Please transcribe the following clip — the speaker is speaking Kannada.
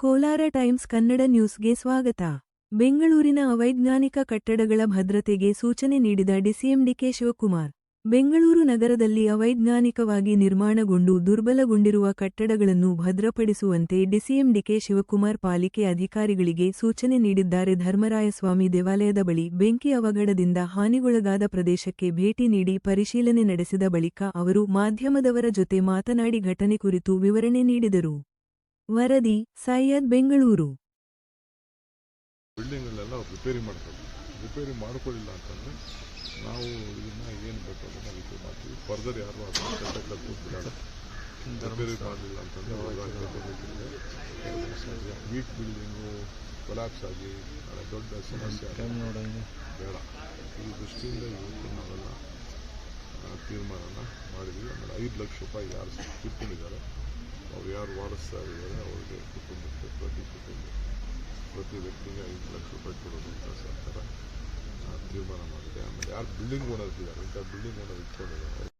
ಕೋಲಾರ ಟೈಮ್ಸ್ ಕನ್ನಡ ನ್ಯೂಸ್ಗೆ ಸ್ವಾಗತ. ಬೆಂಗಳೂರಿನ ಅವೈಜ್ಞಾನಿಕ ಕಟ್ಟಡಗಳ ಭದ್ರತೆಗೆ ಸೂಚನೆ ನೀಡಿದ ಡಿಸಿಎಂ ಡಿಕೆ ಶಿವಕುಮಾರ್, ಬೆಂಗಳೂರು ನಗರದಲ್ಲಿ ಅವೈಜ್ಞಾನಿಕವಾಗಿ ನಿರ್ಮಾಣಗೊಂಡು ದುರ್ಬಲಗೊಂಡಿರುವ ಕಟ್ಟಡಗಳನ್ನು ಭದ್ರಪಡಿಸುವಂತೆ ಡಿಸಿಎಂ ಡಿಕೆ ಶಿವಕುಮಾರ್ ಪಾಲಿಕೆ ಅಧಿಕಾರಿಗಳಿಗೆ ಸೂಚನೆ ನೀಡಿದ್ದಾರೆ. ಧರ್ಮರಾಯಸ್ವಾಮಿ ದೇವಾಲಯದ ಬಳಿ ಬೆಂಕಿ ಅವಘಡದಿಂದ ಹಾನಿಗೊಳಗಾದ ಪ್ರದೇಶಕ್ಕೆ ಭೇಟಿ ನೀಡಿ ಪರಿಶೀಲನೆ ನಡೆಸಿದ ಬಳಿಕ ಅವರು ಮಾಧ್ಯಮದವರ ಜೊತೆ ಮಾತನಾಡಿ ಘಟನೆ ಕುರಿತು ವಿವರಣೆ ನೀಡಿದರು. ವರದಿ ಸೈಯದ್ ಬೆಂಗಳೂರು. ಬಿಲ್ಡಿಂಗಲ್ಲೆಲ್ಲ ರಿಪೇರಿ ಮಾಡ್ತಾರೆ ರಿಪೇರಿ ಮಾಡ್ಕೊಳ್ಳಿಲ್ಲ ಅಂತಂದರೆ ನಾವು ಇದನ್ನ ಏನು ಬೇಕು ಅದನ್ನು ರಿಪೇರಿ ಮಾಡ್ತೀವಿ. ಫರ್ದರ್ ಯಾರು ಅದನ್ನು ರಿಪೇರಿ ಮಾಡಲಿಲ್ಲ ಅಂತಂದರೆ ವೀಕ್ ಬಿಲ್ಡಿಂಗು ಕೊಲಾಪ್ಸ್ ಆಗಿ ದೊಡ್ಡ ಸಮಸ್ಯೆ ಬೇಡ. ಈ ದೃಷ್ಟಿಯಿಂದ ಇವತ್ತು ನಾವೆಲ್ಲ ಆ, ತೀರ್ಮಾನನ ಮಾಡಿದ್ವಿ. ಆಮೇಲೆ ಐದು ಲಕ್ಷ ರೂಪಾಯಿ ಯಾರು ಕಿತ್ಕೊಂಡಿದ್ದಾರೆ ಅವ್ರು ಯಾರು ವಾಡಿಸ್ತಾ ಇದ್ದಾರೆ ಅವ್ರಿಗೆ ಕುಟುಂಬಕ್ಕೆ ಪ್ರತಿ ಕುಟುಂಬ ಪ್ರತಿ ವ್ಯಕ್ತಿಗೆ ಐದು ಲಕ್ಷ ರೂಪಾಯಿ ಕೊಡೋದು ಅಂತ ಸರ್ಕಾರ ತೀರ್ಮಾನ ಮಾಡಿದೆ ಆಮೇಲೆ ಯಾರು ಬಿಲ್ಡಿಂಗ್ ಓನರ್ಸ್ ಇದ್ದಾರೆ ಇಂಥ ಬಿಲ್ಡಿಂಗ್ ಓನರ್ ಇಟ್ಕೊಂಡಿದ್ದಾರೆ